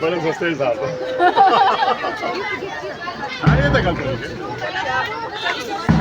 ਬੜੇ ਸਸਤੇ ਹਿਸਾਬ ਤੋਂ ਹਾਂ ਇਹ ਤਾਂ ਗੱਲ ਠੀਕ ਹੈ।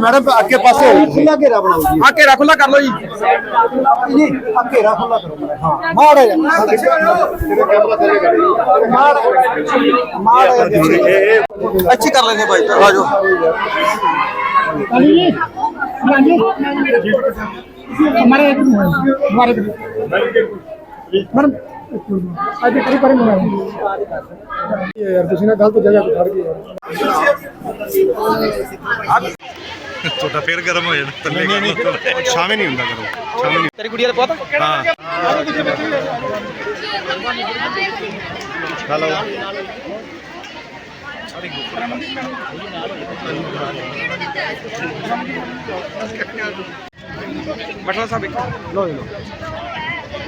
ਮੈਡਮ ਅੱਗੇ ਪਾਸੇ ਖੁੱਲਾ ਘੇਰਾ ਬਣਾਓ ਜੀ ਆ ਘੇਰਾ ਖੁੱਲਾ ਕਰ ਲਓ ਜੀ ਜੀ ਆ ਘੇਰਾ ਖੁੱਲਾ ਕਰੋ ਹਾਂ ਮਾੜਾ ਜਿਹਾ ਮਾੜਾ ਮਾੜਾ ਜਿਹਾ ਅੱਛੀ ਕਰ ਲੈਣੇ ਭਾਈ ਆ ਜਾਓ ਹਾਂਜੀ ਹਾਂਜੀ ਹਮਾਰੇ ਹਮਾਰੇ ਮੈਡਮ ਅੱਜ ਕਰੀ ਪਰੇ ਮੰਗਾਇਆ ਯਾਰ ਤੁਸੀਂ ਨਾ ਗਲਤ ਜਗ੍ਹਾ ਤੇ ਖੜ ਗਏ ਯਾਰ। ਤੁਹਾਡਾ ਫੇਰ ਗਰਮ ਹੋ ਜਾਣਾ ਥੱਲੇ ਕਰ ਸ਼ਾਮੇ ਨਹੀਂ ਹੁੰਦਾ ਕਰੋ ਸ਼ਾਮੇ ਨਹੀਂ। ਤੇਰੀ ਗੁੜੀਆ ਦਾ ਪਤਾ? ਹਾਂ। ਹੈਲੋ। ਬਟਲਾ ਸਾਹਿਬ ਇੱਕ।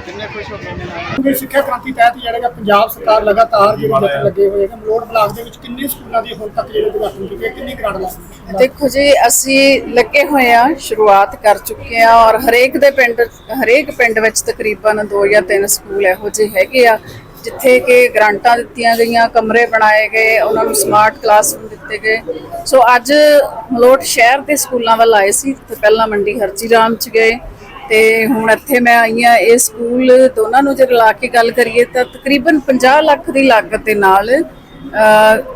ਕਿਉਂਕਿ ਸਿੱਖਿਆ ਕ੍ਰਾਂਤੀ ਤਹਿਤ ਜਿਹੜਾ ਪੰਜਾਬ ਸਰਕਾਰ ਲਗਾਤਾਰ ਜਿਹੜੇ ਜਤਨ ਲੱਗੇ ਹੋਏ ਹਨ ਮਲੋਟ ਬਲਾਕ ਦੇ ਵਿੱਚ ਕਿੰਨੇ ਸਕੂਲਾਂ ਦੀ ਹੁਣ ਤੱਕ ਜਿਹੜੇ ਉਦਘਾਟਨ ਕੀਤੇ ਕਿੰਨੀ ਗ੍ਰਾਂਟ ਲੱਗੀ ਦੇਖੋ ਜੀ ਅਸੀਂ ਲੱਗੇ ਹੋਏ ਆ ਸ਼ੁਰੂਆਤ ਕਰ ਚੁੱਕੇ ਆ ਔਰ ਹਰੇਕ ਦੇ ਪਿੰਡ ਹਰੇਕ ਪਿੰਡ ਵਿੱਚ ਤਕਰੀਬਨ 2 ਜਾਂ 3 ਸਕੂਲ ਇਹੋ ਜਿਹੇ ਹੈਗੇ ਆ ਜਿੱਥੇ ਕਿ ਗ੍ਰਾਂਟਾਂ ਦਿੱਤੀਆਂ ਗਈਆਂ ਕਮਰੇ ਬਣਾਏ ਗਏ ਉਹਨਾਂ ਨੂੰ ਸਮਾਰਟ ਕਲਾਸਰੂਮ ਦਿੱਤੇ ਗਏ। ਸੋ ਅੱਜ ਮਲੋਟ ਸ਼ਹਿਰ ਦੇ ਸਕੂਲਾਂ ਵੱਲ ਆਏ ਸੀ ਤੇ ਪਹਿਲਾਂ ਮੰਡੀ ਹਰਜੀ ਰਾਮ ਚ ਗਏ। ਤੇ ਹੁਣ ਇੱਥੇ ਮੈਂ ਆਈ ਆ ਇਹ ਸਕੂਲ ਦੋਨਾਂ ਨੂੰ ਜੇ ਰਲਾ ਕੇ ਗੱਲ ਕਰੀਏ ਤਾਂ ਤਕਰੀਬਨ 50 ਲੱਖ ਦੀ ਲਾਗਤ ਦੇ ਨਾਲ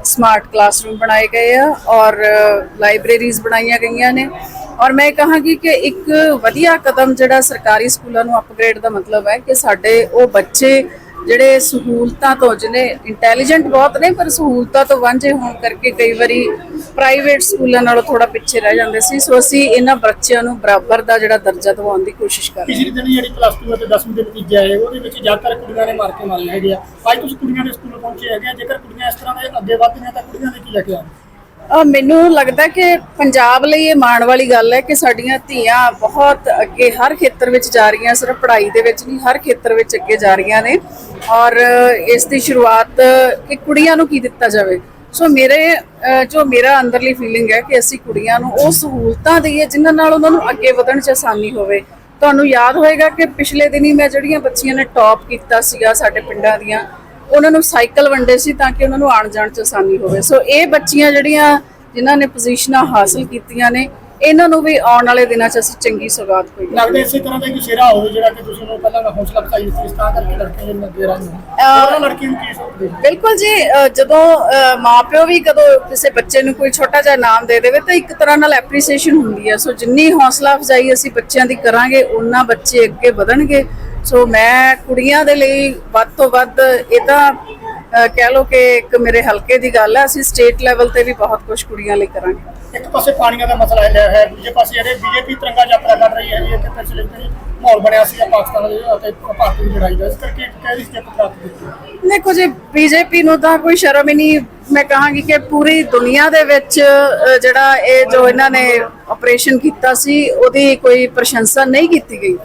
ਸਮਾਰਟ ਕਲਾਸਰੂਮ ਬਣਾਏ ਗਏ ਆ ਔਰ ਲਾਇਬ੍ਰੇਰੀਜ਼ ਬਣਾਈਆਂ ਗਈਆਂ ਨੇ। ਔਰ ਮੈਂ ਕਹਾਂਗੀ ਕਿ ਇੱਕ ਵਧੀਆ ਕਦਮ ਜਿਹੜਾ ਸਰਕਾਰੀ ਸਕੂਲਾਂ ਨੂੰ ਅਪਗ੍ਰੇਡ ਦਾ ਮਤਲਬ ਹੈ ਕਿ ਸਾਡੇ ਉਹ ਬੱਚੇ ਜਿਹੜੇ ਸਹੂਲਤਾਂ ਤੋਂ ਜਿਹਨੇ ਇੰਟੈਲੀਜੈਂਟ ਬਹੁਤ ਨੇ ਪਰ ਸਹੂਲਤਾਂ ਤੋਂ ਵਾਂਝੇ ਹੋਣ ਕਰਕੇ ਕਈ ਵਾਰੀ ਪ੍ਰਾਈਵੇਟ ਸਕੂਲਾਂ ਨਾਲੋਂ ਥੋੜਾ ਪਿੱਛੇ ਰਹਿ ਜਾਂਦੇ ਸੀ। ਸੋ ਅਸੀਂ ਇਹਨਾਂ ਬੱਚਿਆਂ ਨੂੰ ਬਰਾਬਰ ਦਾ ਜਿਹੜਾ ਦਰਜਾ ਦਿਵਾਉਣ ਦੀ ਕੋਸ਼ਿਸ਼ ਕਰ ਰਹੇ ਹਾਂ। ਪਿਛਲੇ ਦਿਨ ਜਿਹੜੀ ਪਲੱਸ 2 ਅਤੇ 10ਵੀਂ ਦੇ ਨਤੀਜੇ ਆਏ ਉਹਦੇ ਵਿੱਚ ਜ਼ਿਆਦਾਤਰ ਕੁੜੀਆਂ ਨੇ ਮਾਰ ਕੇ ਮਾਰੇ ਹੈਗੇ ਆ। ਅੱਜ ਤੁਸੀਂ ਕੁੜੀਆਂ ਦੇ ਸਕੂਲ ਪਹੁੰਚੇ ਹੈਗੇ ਆ ਜੇਕਰ ਕੁੜੀਆਂ ਇਸ ਤਰ੍ਹਾਂ ਦੇ ਅੱਗੇ ਵਧਦੀਆਂ ਤਾਂ ਕੁੜੀਆਂ ਦੇ ਕੀ ਲੈ ਕੇ ਆਉਣ? ਅਹ ਮੈਨੂੰ ਲੱਗਦਾ ਕਿ ਪੰਜਾਬ ਲਈ ਇਹ ਮਾਣ ਵਾਲੀ ਗੱਲ ਹੈ ਕਿ ਸਾਡੀਆਂ ਧੀਆਂ ਬਹੁਤ ਅੱਗੇ ਹਰ ਖੇਤਰ ਵਿੱਚ ਜਾ ਰਹੀਆਂ, ਸਿਰਫ ਪੜ੍ਹਾਈ ਦੇ ਵਿੱਚ ਨਹੀਂ, ਹਰ ਖੇਤਰ ਵਿੱਚ ਅੱਗੇ ਜਾ ਰਹੀਆਂ ਨੇ ਔਰ ਇਸ ਦੀ ਸ਼ੁਰੂਆਤ ਕਿ ਕੁੜੀਆਂ ਨੂੰ ਕੀ ਦਿੱਤਾ ਜਾਵੇ। ਸੋ ਮੇਰੇ ਜੋ ਮੇਰਾ ਅੰਦਰਲੀ ਫੀਲਿੰਗ ਹੈ ਕਿ ਅਸੀਂ ਕੁੜੀਆਂ ਨੂੰ ਉਹ ਸਹੂਲਤਾਂ ਦਈਏ ਜਿਨ੍ਹਾਂ ਨਾਲ ਉਹਨਾਂ ਨੂੰ ਅੱਗੇ ਵਧਣ 'ਚ ਆਸਾਨੀ ਹੋਵੇ। ਤੁਹਾਨੂੰ ਯਾਦ ਹੋਏਗਾ ਕਿ ਪਿਛਲੇ ਦਿਨੀ ਮੈਂ ਜਿਹੜੀਆਂ ਬੱਚੀਆਂ ਨੇ ਟੌਪ ਕੀਤਾ ਸੀਗਾ ਸਾਡੇ ਪਿੰਡਾਂ ਦੀਆਂ ਉਹਨਾਂ ਨੂੰ ਸਾਈਕਲ ਵੰਡੇ ਸੀ ਤਾਂ ਕਿ ਉਹਨਾਂ ਨੂੰ ਆਉਣ ਜਾਣ 'ਚ ਆਸਾਨੀ ਹੋਵੇ। ਸੋ ਇਹ ਬੱਚੀਆਂ ਜਿਹੜੀਆਂ ਜਿਨ੍ਹਾਂ ਨੇ ਪੋਜੀਸ਼ਨਾਂ ਹਾਸਲ ਕੀਤੀਆਂ ਨੇ ਇਹਨਾਂ ਨੂੰ ਵੀ ਆਉਣ ਵਾਲੇ ਦਿਨਾਂ 'ਚ ਅਸੀਂ ਚੰਗੀ ਸੁਗਾਤ ਕੋਈ ਲੱਗਦਾ ਇਸੇ ਤਰ੍ਹਾਂ ਦਾ ਇੱਕ ਸਿਰਾ ਹੋਵੇ ਜਿਹੜਾ ਕਿ ਤੁਸੀਂ ਨੂੰ ਪਹਿਲਾਂ ਦਾ ਹੌਸਲਾ ਦਿੱਤੀ ਇਸ ਤਾਂ ਕਰਕੇ ਲੜਕੇ ਜਿਹੜੇ ਲੱਗੇ ਰਹੇ ਉਹਨਾਂ ਲੜਕੀਆਂ ਨੂੰ ਕੀ ਸੋਚਦੇ? ਬਿਲਕੁਲ ਜੀ ਜਦੋਂ ਮਾਪਿਓ ਵੀ ਕਦੋਂ ਕਿਸੇ ਬੱਚੇ ਨੂੰ ਕੋਈ ਛੋਟਾ ਜਿਹਾ ਨਾਮ ਦੇ ਦੇਵੇ ਤਾਂ ਇੱਕ ਤਰ੍ਹਾਂ ਨਾਲ ਐਪਰੀਸੀਏਸ਼ਨ ਹੁੰਦੀ ਹੈ। ਸੋ ਜਿੰਨੀ ਹੌਸਲਾ ਅਫਜ਼ਾਈ ਅਸੀਂ ਬੱਚਿਆਂ ਦੀ ਕਰਾਂਗੇ ਉਹਨਾਂ ਬੱਚੇ ਅੱਗੇ ਵਧਣਗੇ। ਸੋ ਮੈਂ ਕੁੜੀਆਂ ਦੇ ਲਈ ਵੱਧ ਤੋਂ ਵੱਧ ਇਹ ਤਾਂ ਕਹਿ ਲਓ ਕਿ ਇੱਕ ਮੇਰੇ ਹਲਕੇ ਦੀ ਗੱਲ ਹੈ ਅਸੀਂ ਸਟੇਟ ਲੈਵਲ ਤੇ ਵੀ ਬਹੁਤ ਕੁਝ ਕੁੜੀਆਂ ਲਈ ਕਰਾਂਗੇ। ਇੱਕ ਪਾਸੇ ਪਾਣੀਆਂ ਦਾ ਮਸਲਾ ਹੈ ਹੈ ਦੂਜੇ ਪਾਸੇ ਜਿਹੜੇ ਬੀਜੇਪੀ ਤਿਰੰਗਾ ਯਾਤਰਾ ਕਰ ਰਹੀ ਹੈ ਕਿ ਪਿਛਲੇ ਦਿਨ ਮਾਹੌਲ ਬਣਿਆ ਸੀ ਪਾਕਿਸਤਾਨ ਦੇ ਅਤੇ ਭਾਰਤ ਦੀ ਲੜਾਈ ਦਾ। ਇਸ ਕਰਕੇ ਇੱਕ ਕਹਿ ਸਟੈਪ ਪ੍ਰਾਪਤ ਕੀਤੀ ਦੇਖੋ ਜੀ ਬੀਜੇਪੀ ਨੂੰ ਤਾਂ ਕੋਈ ਸ਼ਰਮ ਹੀ ਨਹੀਂ ਮੈਂ ਕਹਾਂਗੀ ਕਿ ਪੂਰੀ ਦੁਨੀਆ ਦੇ ਵਿੱਚ ਜਿਹੜਾ ਇਹ ਜੋ ਇਹਨਾਂ ਨੇ ਆਪਰੇਸ਼ਨ ਕੀਤਾ ਸੀ ਉਹਦੀ ਕੋਈ ਪ੍ਰਸ਼ੰਸਾ ਨਹੀਂ ਕੀਤੀ ਗਈ।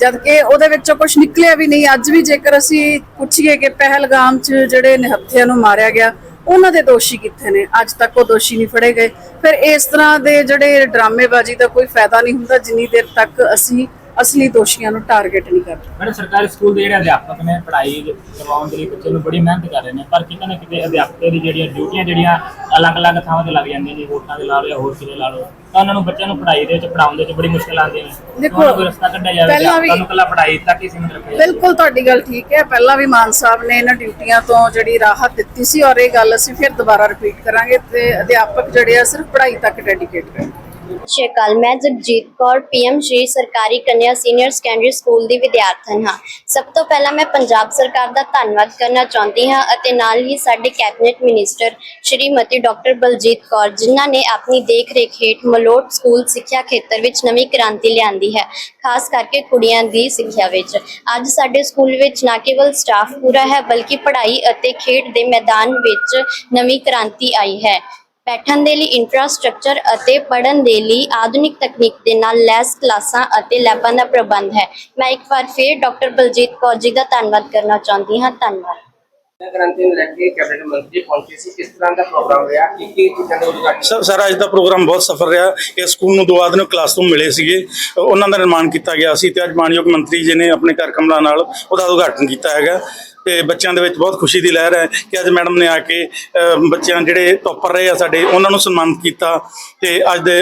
ਜਦ ਕਿ ਉਹਦੇ ਵਿੱਚੋਂ ਕੁਝ ਨਿਕਲਿਆ ਵੀ ਨਹੀਂ, ਅੱਜ ਵੀ ਜੇਕਰ ਅਸੀਂ ਪੁੱਛੀਏ ਕਿ ਪਹਿਲਗਾਮ 'ਚ ਜਿਹੜੇ ਨਿਹੱਥਿਆਂ ਨੂੰ ਮਾਰਿਆ ਗਿਆ, ਉਹਨਾਂ ਦੇ ਦੋਸ਼ੀ ਕਿੱਥੇ ਨੇ? ਅੱਜ ਤੱਕ ਉਹ ਦੋਸ਼ੀ ਨਹੀਂ ਫੜੇ ਗਏ। ਫਿਰ ਇਸ ਤਰ੍ਹਾਂ ਦੇ ਜਿਹੜੇ ਡਰਾਮੇਬਾਜ਼ੀ ਦਾ ਕੋਈ ਫਾਇਦਾ ਨਹੀਂ ਹੁੰਦਾ, ਜਿੰਨੀ ਦੇਰ ਤੱਕ ਅਸੀਂ ਅਸਲੀ ਦੋਸ਼ੀਆਂ ਨੂੰ ਟਾਰਗੇਟ ਨਹੀਂ ਕਰਦੇ। ਮੈਡਮ, ਸਰਕਾਰੀ ਸਕੂਲ ਦੇ ਜਿਹੜੇ ਅਧਿਆਪਕ ਨੇ, ਪੜ੍ਹਾਈ ਕਰਵਾਉਣ ਦੇ ਲਈ ਬੱਚੇ ਨੂੰ ਬੜੀ ਮਿਹਨਤ ਕਰ ਰਹੇ ਨੇ, ਪਰ ਕਿਤੇ ਨਾ ਕਿਤੇ ਅਧਿਆਪਕ ਦੀ ਜਿਹੜੀਆਂ ਡਿਊਟੀਆਂ ਜਿਹੜੀਆਂ ਅਲੱਗ-ਅਲੱਗ ਥਾਵਾਂ ਤੇ ਲੱਗ ਜਾਂਦੀਆਂ ਨੇ ਵੋਟਾਂ ਦੇ ਲਾ ਲਓ ਜਾਂ ਹੋਰ ਕਿਤੇ ਲਾ ਲਓ। ਤਾਂ ਉਹਨਾਂ ਨੂੰ ਬੱਚਿਆਂ ਨੂੰ ਪੜ੍ਹਾਈ ਦੇ ਵਿੱਚ ਪੜਾਉਣ ਦੇ ਵਿੱਚ ਬੜੀ ਮੁਸ਼ਕਲ ਆਉਂਦੀਆਂ ਨੇ ਦੇਖੋ, ਉਹਨਾਂ ਕੋਈ ਰਸਤਾ ਕੱਢਿਆ ਜਾਵੇ ਪਹਿਲਾਂ ਵੀ- ਅਧਿਆਪਕਾਂ ਨੂੰ ਇਕੱਲਾ ਪੜ੍ਹਾਈ ਤੱਕ ਹੀ ਸੀਮਿਤ ਰੱਖਿਆ ਜਾਵੇ। ਬਿਲਕੁਲ ਤੁਹਾਡੀ ਗੱਲ ਠੀਕ ਹੈ। ਪਹਿਲਾਂ ਵੀ ਮਾਨ ਸਾਹਿਬ ਨੇ ਇਹਨਾਂ ਡਿਊਟੀਆਂ ਤੋਂ ਜਿਹੜੀ ਰਾਹਤ ਦਿੱਤੀ ਸੀ ਔਰ ਇਹ ਗੱਲ ਅਸੀਂ ਫਿਰ ਦੁਬਾਰਾ ਰਿਪੀਟ ਕਰਾਂਗੇ ਤੇ ਅਧਿਆਪਕ ਜਿਹੜੇ ਆ ਸਿਰਫ ਪੜ੍ਹਾਈ ਤੱਕ ਡੈਡੀਕੇਟ ਰਹਿਣ ਸਤਿ ਸ਼੍ਰੀ ਅਕਾਲ, ਮੈਂ ਜਗਜੀਤ ਕੌਰ, ਪੀਐਮ ਸ਼੍ਰੀ ਸਰਕਾਰੀ ਕੰਨਿਆ ਸੀਨੀਅਰ ਸੈਕੰਡਰੀ ਸਕੂਲ ਦੀ ਵਿਦਿਆਰਥਣ ਹਾਂ। ਸਭ ਤੋਂ ਪਹਿਲਾਂ ਮੈਂ ਪੰਜਾਬ ਸਰਕਾਰ ਦਾ ਧੰਨਵਾਦ ਕਰਨਾ ਚਾਹੁੰਦੀ ਹਾਂ ਅਤੇ ਨਾਲ ਹੀ ਸਾਡੇ cabinet minister Shrimati doctor Baljit Kaur, ਜਿਨ੍ਹਾਂ ਨੇ ਆਪਣੀ ਦੇਖ-ਰੇਖ ਹੇਠ ਮਲੋਟ ਸਕੂਲ ਸਿੱਖਿਆ ਖੇਤਰ ਵਿੱਚ ਨਵੀਂ ਕ੍ਰਾਂਤੀ ਲਿਆਂਦੀ ਹੈ, ਖਾਸ ਕਰਕੇ ਕੁੜੀਆਂ ਦੀ ਸਿੱਖਿਆ ਵਿੱਚ। ਅੱਜ ਸਾਡੇ ਸਕੂਲ ਵਿੱਚ ਨਾ ਕੇਵਲ ਸਟਾਫ ਪੂਰਾ ਹੈ, ਬਲਕਿ ਪੜ੍ਹਾਈ ਅਤੇ ਖੇਡ ਦੇ ਮੈਦਾਨ ਵਿੱਚ ਨਵੀਂ ਕ੍ਰਾਂਤੀ ਆਈ ਹੈ। ਬੈਠਣ ਦੇ ਲਈ ਇਨਫਰਾਸਟ੍ਰਕਚਰ ਅਤੇ ਪੜ੍ਹਨ ਦੇ ਲਈ ਆਧੁਨਿਕ ਤਕਨੀਕ ਦੇ ਨਾਲ ਲੈਸ ਕਲਾਸਾਂ ਅਤੇ ਲੈਬਾਂ ਦਾ ਪ੍ਰਬੰਧ ਹੈ। ਮੈਂ ਇੱਕ ਵਾਰ ਫਿਰ ਡਾਕਟਰ ਬਲਜੀਤ ਕੌਰ ਜੀ ਦਾ ਧੰਨਵਾਦ ਕਰਨਾ ਚਾਹੁੰਦੀ ਹਾਂ। ਧੰਨਵਾਦ। ਗ੍ਰੰਥੀ ਨੂੰ ਲੈ ਕੇ ਕੈਬਨਿਟ ਮੰਤਰੀ ਪਹੁੰਚੇ ਸੀ। ਕਿਸ ਤਰ੍ਹਾਂ ਦਾ ਪ੍ਰੋਗਰਾਮ ਰਿਹਾ? ਕੀ ਕੀ ਚੀਜ਼ਾਂ ਦੇ ਉਦਘਾਟਨ ਸਰ ਸਰ ਅੱਜ ਦਾ ਪ੍ਰੋਗਰਾਮ ਬਹੁਤ ਸਫਲ ਰਿਹਾ। ਇਹ ਸਕੂਲ ਨੂੰ ਦੋ ਆਧੁਨਿਕ ਕਲਾਸਰੂਮ ਮਿਲੇ ਸੀਗੇ। ਉਹਨਾਂ ਦਾ ਨਿਰਮਾਣ ਕੀਤਾ ਗਿਆ ਸੀ ਤੇ ਅੱਜ ਮਾਨਯੋਗ ਮੰਤਰੀ ਜੀ ਨੇ ਆਪਣੇ ਘਰ ਕਮਲਾ ਨਾਲ ਉਹਦਾ ਉਦਘਾਟਨ ਕੀਤਾ ਹੈਗਾ। ਤੇ ਬੱਚਿਆਂ ਦੇ ਵਿੱਚ ਬਹੁਤ ਖੁਸ਼ੀ ਦੀ ਲਹਿਰ ਹੈ ਕਿ ਅੱਜ ਮੈਡਮ ਨੇ ਆ ਕੇ ਅ, ਬੱਚਿਆਂ ਜਿਹੜੇ ਟੌਪਰ ਰਹੇ ਆ ਸਾਡੇ ਉਹਨਾਂ ਨੂੰ ਸਨਮਾਨਿਤ ਕੀਤਾ ਤੇ ਅੱਜ ਦੇ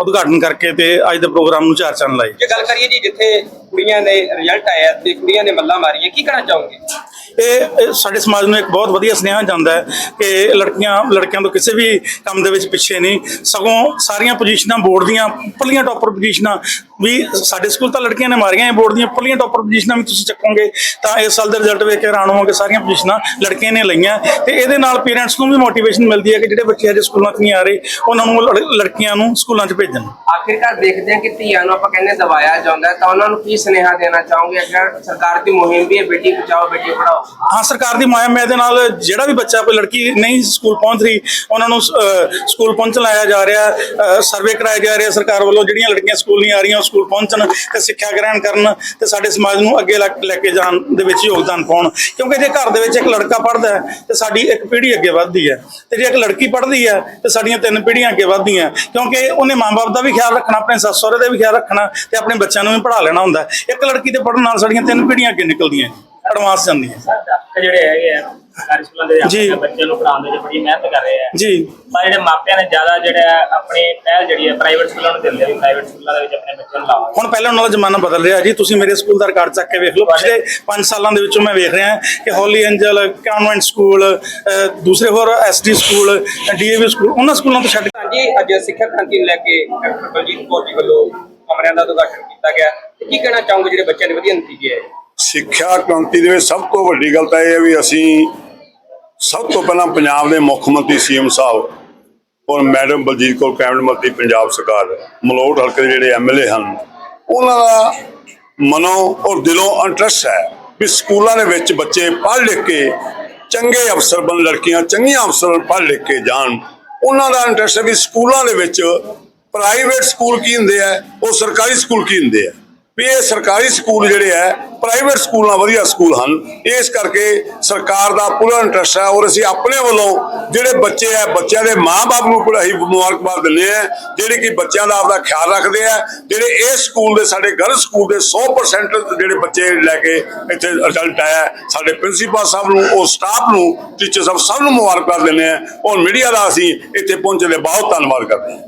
ਉਦਘਾਟਨ ਕਰਕੇ ਤੇ ਅੱਜ ਦੇ ਪ੍ਰੋਗਰਾਮ ਨੂੰ ਚਾਰ ਚੰਨ ਲਾਏ। ਜੇ ਗੱਲ ਕਰੀਏ ਜੀ ਜਿੱਥੇ ਕੁੜੀਆਂ ਦੇ ਰਿਜ਼ਲਟ ਆਇਆ ਤੇ ਕੁੜੀਆਂ ਨੇ ਮੱਲਾਂ ਮਾਰੀਆਂ ਕੀ ਕਹਿਣਾ ਚਾਹੋਗੇ? ਇਹ ਸਾਡੇ ਸਮਾਜ ਨੂੰ ਇੱਕ ਬਹੁਤ ਵਧੀਆ ਸੁਨੇਹਾ ਜਾਂਦਾ ਹੈ ਕਿ ਲੜਕੀਆਂ, ਲੜਕਿਆਂ ਤੋਂ ਕਿਸੇ ਵੀ ਕੰਮ ਦੇ ਵਿੱਚ ਪਿੱਛੇ ਨਹੀਂ। ਸਗੋਂ ਸਾਰੀਆਂ ਪੋਜੀਸ਼ਨਾਂ ਬੋਰਡ ਦੀਆਂ ਪੱਲੀਆਂ ਟੌਪਰ ਪੋਜੀਸ਼ਨਾਂ ਵੀ ਸਾਡੇ ਸਕੂਲ ਤਾਂ ਲੜਕੀਆਂ ਨੇ ਮਾਰੀਆਂ ਇਹ ਬੋਰਡ ਦੀਆਂ ਪੱਲੀਆਂ ਟੌਪਰ ਪੋਜੀਸ਼ਨਾਂ ਵੀ ਤੁਸੀਂ ਚੱਕੋਗੇ ਤਾਂ ਇਸ ਸਾਲ ਦੇ ਰਿਜ਼ਲਟ ਵੇਖ ਕੇ ਹੈਰਾਨ ਹੋਵੋਗੇ, ਸਾਰੀਆਂ ਪੋਜੀਸ਼ਨਾਂ ਲੜਕੀਆਂ ਨੇ ਲਈਆਂ। ਤੇ ਇਹਦੇ ਨਾਲ ਪੇਰੈਂਟਸ ਨੂੰ ਵੀ ਮੋਟੀਵੇਸ਼ਨ ਮਿਲਦੀ ਹੈ ਕਿ ਜਿਹੜੇ ਬੱਚੇ ਅਜੇ ਸਕੂਲਾਂ 'ਚ ਨਹੀਂ ਆ ਰਹੇ, ਉਹਨਾਂ ਨੂੰ ਲੜ- ਲੜਕੀਆਂ ਨੂੰ ਸਕੂਲਾਂ 'ਚ ਭੇਜਣ। ਆਖਿਰਕਾਰ ਦੇਖਦੇ ਹਾਂ ਕਿ ਧੀਆਂ ਨੂੰ ਆਪਾਂ ਕਹਿੰਦੇ ਦਬਾਇਆ ਜਾਂਦਾ ਤਾਂ ਉਹਨਾਂ ਨੂੰ ਕੀ ਸੁਨੇਹਾ ਦੇਣਾ ਚਾਹੋਗੇ? ਅਗਰ ਸਰਕਾਰ ਦੀ ਮੁਹਿੰਮ ਵੀ ਹੈ, ਬੇਟੀ ਬਚਾਓ, ਬੇਟੀ ਪੜਾਓ ਹਾਂ, ਸਰਕਾਰ ਦੀ ਮੁਹਿੰਮ ਦੇ ਨਾਲ ਜਿਹੜਾ ਵੀ ਬੱਚਾ, ਕੋਈ ਲੜਕੀ ਨਹੀਂ ਸਕੂਲ ਪਹੁੰਚ ਰਹੀ, ਉਹਨਾਂ ਨੂੰ ਸਕੂਲ ਪਹੁੰਚਣ ਲਾਇਆ ਜਾ ਰਿਹਾ ਸਰਵੇ ਕਰਾਇਆ ਜਾ ਰਿਹਾ, ਸਰਕਾਰ ਵੱਲੋਂ ਜਿਹੜੀਆਂ ਲੜਕੀਆਂ ਸਕੂਲ ਨਹੀਂ ਆ ਰਹੀਆਂ, ਉਹ ਸਕੂਲ ਪਹੁੰਚਣ ਤੇ ਸਿੱਖਿਆ ਗ੍ਰਹਿਣ ਕਰਨ ਤੇ ਸਾਡੇ ਸਮਾਜ ਨੂੰ ਅੱਗੇ ਲੈ ਲੈ ਕੇ ਜਾਣ ਦੇ ਵਿੱਚ ਯੋਗਦਾਨ ਪਾਉਣ। ਕਿਉਂਕਿ ਜੇ ਘਰ ਦੇ ਵਿੱਚ ਇੱਕ ਲੜਕਾ ਪੜ੍ਹਦਾ ਹੈ, ਤੇ ਸਾਡੀ ਇੱਕ ਪੀੜ੍ਹੀ ਅੱਗੇ ਵੱਧਦੀ ਹੈ। ਤੇ ਜੇ ਇੱਕ ਲੜਕੀ ਪੜ੍ਹਦੀ ਹੈ, ਤੇ ਸਾਡੀਆਂ ਤਿੰਨ ਪੀੜ੍ਹੀਆਂ ਅੱਗੇ ਵੱਧਦੀਆਂ। ਕਿਉਂਕਿ ਉਹਨੇ ਮਾਂ-ਬਾਪ ਦਾ ਵੀ ਖਿਆਲ ਰੱਖਣਾ, ਆਪਣੇ ਸੱਸ ਸਹੁਰੇ ਦਾ ਵੀ ਖਿਆਲ ਰੱਖਣਾ, ਤੇ ਆਪਣੇ ਬੱਚਿਆਂ ਨੂੰ ਵੀ ਪੜ੍ਹਾ ਲੈਣਾ ਹੁੰਦਾ ਇੱਕ ਲੜਕੀ ਦੇ ਪੜ੍ਹਨ ਨਾਲ ਸਾਡੀਆਂ ਤਿੰਨ ਪੀੜ੍ਹੀਆਂ ਅੱਗੇ ਨਿਕਲਦੀਆਂ ਐਡਵਾਂਸ ਜਾਂਦੀਆਂ ਅਧਿਆਪਕ ਜਿਹੜੇ ਹੈਗੇ ਆ ਸਕੂਲਾਂ ਦੇ ਜੀ। ਅਧਿਆਪਕ ਬੱਚਿਆਂ ਨੂੰ ਪੜ੍ਹਾਉਣ ਦੇ ਵਿੱਚ ਬੜੀ ਮਿਹਨਤ ਕਰ ਰਹੇ ਆ। ਜੀ। ਪਰ ਜਿਹੜੇ ਮਾਪਿਆਂ ਨੇ ਜ਼ਿਆਦਾ ਜਿਹੜਾ ਹੈ ਆਪਣੀ ਪਹਿਲ ਜਿਹੜੀ ਹੈ ਪ੍ਰਾਈਵੇਟ ਸਕੂਲਾਂ ਨੂੰ ਦਿੰਦੇ ਆ ਵੀ ਪ੍ਰਾਈਵੇਟ ਸਕੂਲਾਂ ਦੇ ਵਿੱਚ ਆਪਣੇ ਬੱਚਿਆਂ ਨੂੰ ਲਾਓ। ਹੁਣ ਪਹਿਲਾਂ ਉਹਨਾਂ ਦਾ ਜ਼ਮਾਨਾ ਬਦਲ ਰਿਹਾ ਜੀ। ਤੁਸੀਂ ਮੇਰੇ ਸਕੂਲ ਦਾ ਰਿਕਾਰਡ ਚੱਕ ਕੇ ਵੇਖ ਲਓ। ਪਿਛਲੇ 5 ਸਾਲਾਂ ਦੇ ਵਿੱਚੋਂ ਮੈਂ ਵੇਖ ਰਿਹਾ ਕਿ ਹੋਲੀ ਐਂਜਲ ਕਨਵੈਂਟ ਸਕੂਲ ਦੂਸਰੇ ਹੋਰ ਐਸਡੀ ਸਕੂਲ ਡੀਏਵੀ ਸਕੂਲ ਉਹਨਾਂ ਸਕੂਲਾਂ ਤੋਂ ਛੱਡ ਹਾਂਜੀ ਅੱਜ ਸਿੱਖਿਆ ਕ੍ਰਾਂਤੀ ਨੂੰ ਲੈ ਕੇ ਡਾਕਟਰ ਬਲਜੀਤ ਕੌਰ ਜੀ ਵੱਲੋਂ ਕਮਰਿਆਂ ਦਾ ਉਦਘਾਟਨ ਕੀਤਾ ਗਿਆ। ਕੀ ਕਹਿਣਾ ਚਾਹੋਗੇ ਜਿਹੜੇ ਬੱਚਿਆਂ ਦੇ ਵਧੀਆ ਨਤੀਜੇ ਆਏ? ਸਿੱਖਿਆ ਕ੍ਰਾਂਤੀ ਦੇ ਵਿੱਚ ਸਭ ਤੋਂ ਵੱਡੀ ਗੱਲ ਤਾਂ ਇਹ ਹੈ ਵੀ ਅਸੀਂ ਸਭ ਤੋਂ ਪਹਿਲਾਂ ਪੰਜਾਬ ਦੇ ਮੁੱਖ ਮੰਤਰੀ ਸੀਐਮ ਸਾਹਿਬ ਔਰ ਮੈਡਮ ਬਲਜੀਤ ਕੌਰ ਕੈਬਨਿਟ ਮੰਤਰੀ ਪੰਜਾਬ ਸਰਕਾਰ, ਮਲੋਟ ਹਲਕੇ ਦੇ ਜਿਹੜੇ ਐਮਐਲਏ ਹਨ, ਉਹਨਾਂ ਦਾ ਮਨੋਂ ਔਰ ਦਿਲੋਂ ਇੰਟਰਸਟ ਹੈ ਵੀ ਸਕੂਲਾਂ ਦੇ ਵਿੱਚ ਬੱਚੇ ਪੜ੍ਹ ਲਿਖ ਕੇ ਚੰਗੇ ਅਫਸਰ ਬਣ, ਲੜਕੀਆਂ ਚੰਗੀਆਂ ਅਫਸਰ ਪੜ੍ਹ ਲਿਖ ਕੇ ਜਾਣ। ਉਹਨਾਂ ਦਾ ਇੰਟਰਸਟ ਹੈ ਵੀ ਸਕੂਲਾਂ ਦੇ ਵਿੱਚ ਪ੍ਰਾਈਵੇਟ ਸਕੂਲ ਕੀ ਹੁੰਦੇ ਆ, ਉਹ ਸਰਕਾਰੀ ਸਕੂਲ ਕੀ ਹੁੰਦੇ ਆ। ਵੀ ਇਹ ਸਰਕਾਰੀ ਸਕੂਲ ਜਿਹੜੇ ਆ ਪ੍ਰਾਈਵੇਟ ਸਕੂਲ ਨਾਲ ਵਧੀਆ ਸਕੂਲ ਹਨ। ਇਸ ਕਰਕੇ ਸਰਕਾਰ ਦਾ ਪੂਰਾ ਇੰਟਰਸਟ ਹੈ ਔਰ ਅਸੀਂ ਆਪਣੇ ਵੱਲੋਂ ਜਿਹੜੇ ਬੱਚੇ ਆ ਬੱਚਿਆਂ ਦੇ ਮਾਪੇ ਨੂੰ ਪੜ੍ਹਾਈ ਮੁਬਾਰਕਬਾਦ ਦਿੰਦੇ ਆ ਜਿਹੜੇ ਕਿ ਬੱਚਿਆਂ ਦਾ ਆਪਦਾ ਖਿਆਲ ਰੱਖਦੇ ਆ ਜਿਹੜੇ ਇਸ ਸਕੂਲ ਦੇ, ਸਾਡੇ ਗਰਲ ਸਕੂਲ ਦੇ 100% ਜਿਹੜੇ ਬੱਚੇ ਲੈ ਕੇ ਇੱਥੇ ਰਿਜ਼ਲਟ ਆਇਆ ਸਾਡੇ ਪ੍ਰਿੰਸੀਪਲ ਸਾਹਿਬ ਨੂੰ, ਉਹ ਸਟਾਫ ਨੂੰ ਟੀਚਰ ਸਾਹਿਬ ਸਭ ਨੂੰ ਮੁਬਾਰਕਬਾਦ ਦਿੰਦੇ ਆ ਔਰ ਮੀਡੀਆ ਦਾ ਅਸੀਂ ਇੱਥੇ ਪਹੁੰਚਣ ਦੇ ਬਹੁਤ ਧੰਨਵਾਦ ਕਰਦੇ ਹਾਂ।